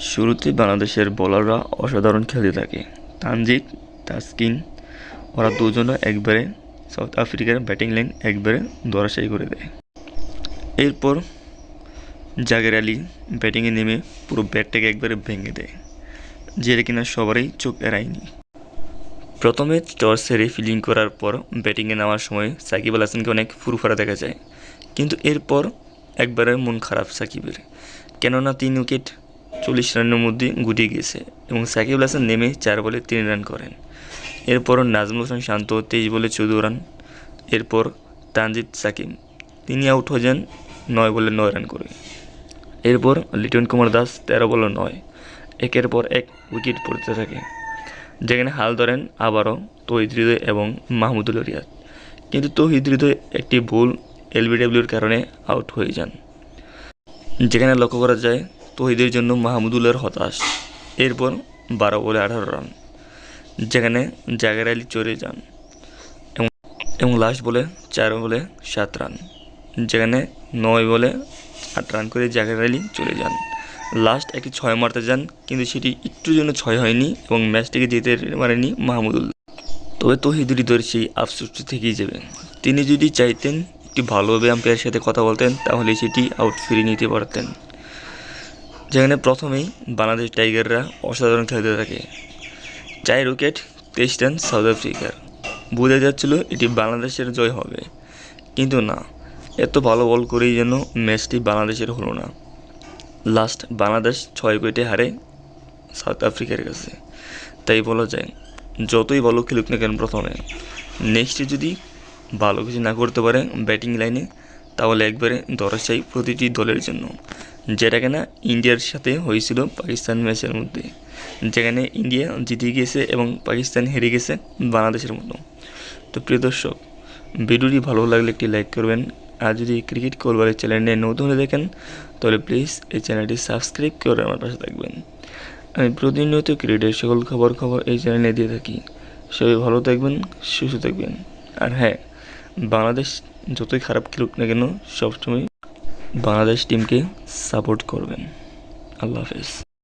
শুরুতে বাংলাদেশের বোলাররা অসাধারণ খেলতে থাকে। তানজিদ, তাসকিন, ওরা দুজনও একবারে সাউথ আফ্রিকার ব্যাটিং লাইন একবারে ধরাশায়ী করে দেয়। এরপর জাগের আলী ব্যাটিংয়ে নেমে পুরো ব্যাটটাকে একবারে ভেঙে দেয় যেটা কিনা সবারই চোখ এড়ায়নি। প্রথমে টস সেরে ফিল্ডিং করার পর ব্যাটিংয়ে নামার সময় সাকিব আল হাসানকে অনেক ফুরফারা দেখা যায়। কিন্তু এরপর একবারে মন খারাপ সাকিবের। কেননা তিন উইকেট চল্লিশ রানের মধ্যে গুটিয়ে গিয়েছে এবং সাকিব হাসান নেমে চার বলে তিন রান করেন। এরপর নাজমুল হোসেন শান্ত তেইশ বলে চৌদ্দ রান। এরপর তানজিদ সাকিব তিনি আউট হয়ে যান নয় বলে নয় রান করে। এরপর লিটন কুমার দাস তেরো বলে নয়। একের পর এক উইকেট পড়তে থাকে। যেখানে হাল ধরেন আবারও তহিদ হৃদয় এবং মাহমুদুল রিয়াদ। কিন্তু তহিদ হৃদয় একটি ভুল এলবিডব্লিউর কারণে আউট হয়ে যান। যেখানে লক্ষ্য করা যায় তহিদের জন্য মাহমুদুলের হতাশ। এরপর বারো বলে আঠারো রান, যেখানে জাগের আলী চড়ে যান এবং লাস্ট বলে চার বলে সাত রান, যেখানে নয় বলে আট রান করে জাগের আলী চলে যান। লাস্ট একটি ছয় মারতে যান, কিন্তু সেটি একটু জন্য ছয় হয়নি এবং ম্যাচটিকে জিতে পারেনি মাহমুদুল। তবে তহিদ হৃদয়ের সেই আফসোসটি থেকেই যাবে। তিনি যদি চাইতেন একটি ভালোভাবে আম্পায়ারের সাথে কথা বলতেন, তাহলে সেটি আউট ফিরিয়ে নিতে পারতেন। যেখানে প্রথমেই বাংলাদেশ টাইগাররা অসাধারণ খেলতে থাকে। চার উইকেট তেইশ রান সাউথ আফ্রিকার। বোঝা যাচ্ছিল এটি বাংলাদেশের জয় হবে। কিন্তু না, এত ভালো বল করেই যেন ম্যাচটি বাংলাদেশের হলো না। লাস্ট বাংলাদেশ ছয় উইকেটে হারে সাউথ আফ্রিকার কাছে। তাই বলা যায়, যতই ভালো খেলুক না কেন প্রথমে, নেক্সটে যদি ভালো কিছু না করতে পারে ব্যাটিং লাইনে, তাহলে একবারে দরজাই প্রতিটি দলের জন্য। যেটা কিনা ইন্ডিয়ার সাথে হয়েছিল পাকিস্তান ম্যাচের মধ্যে, যেখানে ইন্ডিয়া জিতে গিয়েছে এবং পাকিস্তান হেরে গেছে বাংলাদেশের মতো। তো প্রিয় দর্শক, ভিডিওটি ভালো লাগলে একটি লাইক করবেন, আর যদি ক্রিকেট কোলবারের চ্যানেলে নতুন হয়ে দেখেন তাহলে প্লিজ এই চ্যানেলটি সাবস্ক্রাইব করে আমার পাশে থাকবেন। আমি প্রতিনিয়ত ক্রিকেটের সকল খবর খবর এই চ্যানেলে দিয়ে থাকি। সবাই ভালো থাকবেন, সুস্থ থাকবেন। আর হ্যাঁ বাংলাদেশ যতই খারাপ খেলুক না কেন, সবসময় বাংলাদেশ টিমকে সাপোর্ট করবেন। আল্লাহ হাফেজ।